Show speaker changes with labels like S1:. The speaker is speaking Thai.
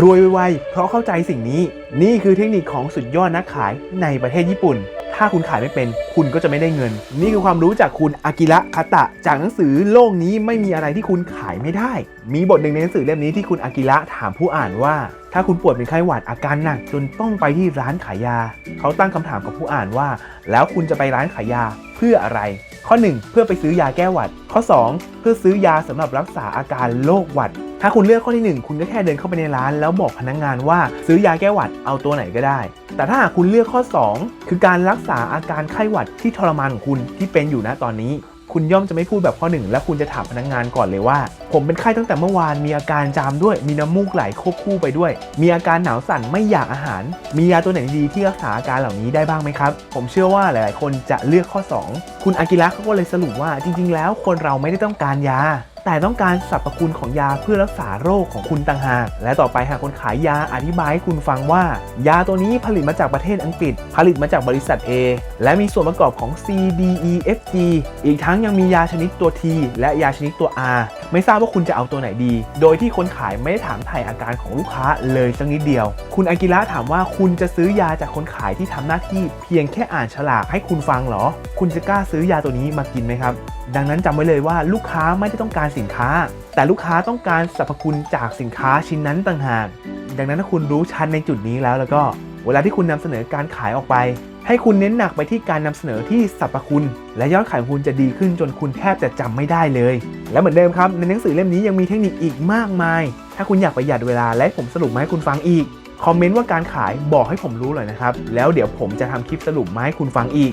S1: รวยไวๆเพราะเข้าใจสิ่งนี้ นี่คือเทคนิคของสุดยอดนักขายในประเทศญี่ปุ่น ถ้าคุณขายไม่เป็น คุณก็จะไม่ได้เงิน นี่คือความรู้จากคุณอากิระคาตะ จากหนังสือโลกนี้ไม่มีอะไรที่คุณขายไม่ได้ มีบทหนึ่งในหนังสือเล่มนี้ที่คุณอากิระถามผู้อ่านว่า ถ้าคุณป่วยเป็นไข้หวัดอาการหนักจนต้องไปที่ร้านขายยา เขาตั้งคำถามกับผู้อ่านว่า แล้วคุณจะไปร้านขายยาเพื่ออะไร ข้อ 1 เพื่อไปซื้อยาแก้หวัด ข้อ 2 เพื่อซื้อยาสำหรับรักษาอาการโรคหวัด ถ้าคุณเลือกข้อที่ 1 คุณก็แค่เดินเข้าไปในร้าน แล้วบอกพนักงานว่าซื้อยาแก้หวัดเอาตัวไหนก็ได้ แต่ถ้าหากคุณเลือกข้อ 2 คือการรักษาอาการไข้หวัดที่ทรมานของคุณที่เป็นอยู่ณตอนนี้ คุณย่อมจะไม่พูดแบบข้อหนึ่งและคุณจะถามพนักงานก่อนเลยว่า ผมเป็นไข้ตั้งแต่เมื่อวานมีอาการจามด้วย มีน้ำมูกไหลควบคู่ไปด้วย มีอาการหนาวสั่นไม่อยากอาหาร มียาตัวไหนดีที่รักษาอาการเหล่านี้ได้บ้างไหมครับ ผมเชื่อว่าหลาย ๆ คนจะเลือกข้อ 2 คุณอากิระเขาก็เลยสรุปว่าจริง ๆ แล้วคนเราไม่ได้ต้องการยา แต่ต้องการสรรพคุณของยาเพื่อรักษาโรคของคุณต่างหาก และต่อไปหากคนขายยาอธิบายให้คุณฟังว่า ยาตัวนี้ผลิตมาจากประเทศอังกฤษ ผลิตมาจากบริษัท A และมีส่วนประกอบของ C D E F G อีกทั้งยังมียาชนิดตัว T และยาชนิดตัว R ไม่ทราบว่าคุณจะเอาตัวไหนดี โดยที่คนขายไม่ได้ถามถ่ายอาการของลูกค้าเลยสักนิดเดียว คุณอากิระถามว่าคุณจะซื้อยาจากคนขายที่ทำหน้าที่ เพียงแค่อ่านฉลากให้คุณฟังเหรอ คุณจะกล้าซื้อยาตัวนี้มากินไหมครับ ดังนั้นจำไว้เลยว่าลูกค้าไม่ได้ต้องการสินค้า แต่ลูกค้าต้องการสรรพคุณจากสินค้าชิ้นนั้นต่างหาก ดังนั้นถ้าคุณรู้ชัดในจุดนี้แล้วแล้วก็ เวลาที่คุณนำเสนอการขายออกไป ให้คุณเน้นหนักไปที่การนำเสนอที่สรรพคุณ และยอดขายของคุณจะดีขึ้นจนคุณแทบจะจำไม่ได้เลย และเหมือนเดิมครับ ในหนังสือเล่มนี้ยังมีเทคนิคอีกมากมาย ถ้าคุณอยากประหยัดเวลาและผมสรุปมาให้คุณฟังอีก คอมเมนต์ว่าการขายบอกให้ผมรู้เลยนะครับ แล้วเดี๋ยวผมจะทำคลิปสรุปมาให้คุณฟังอีก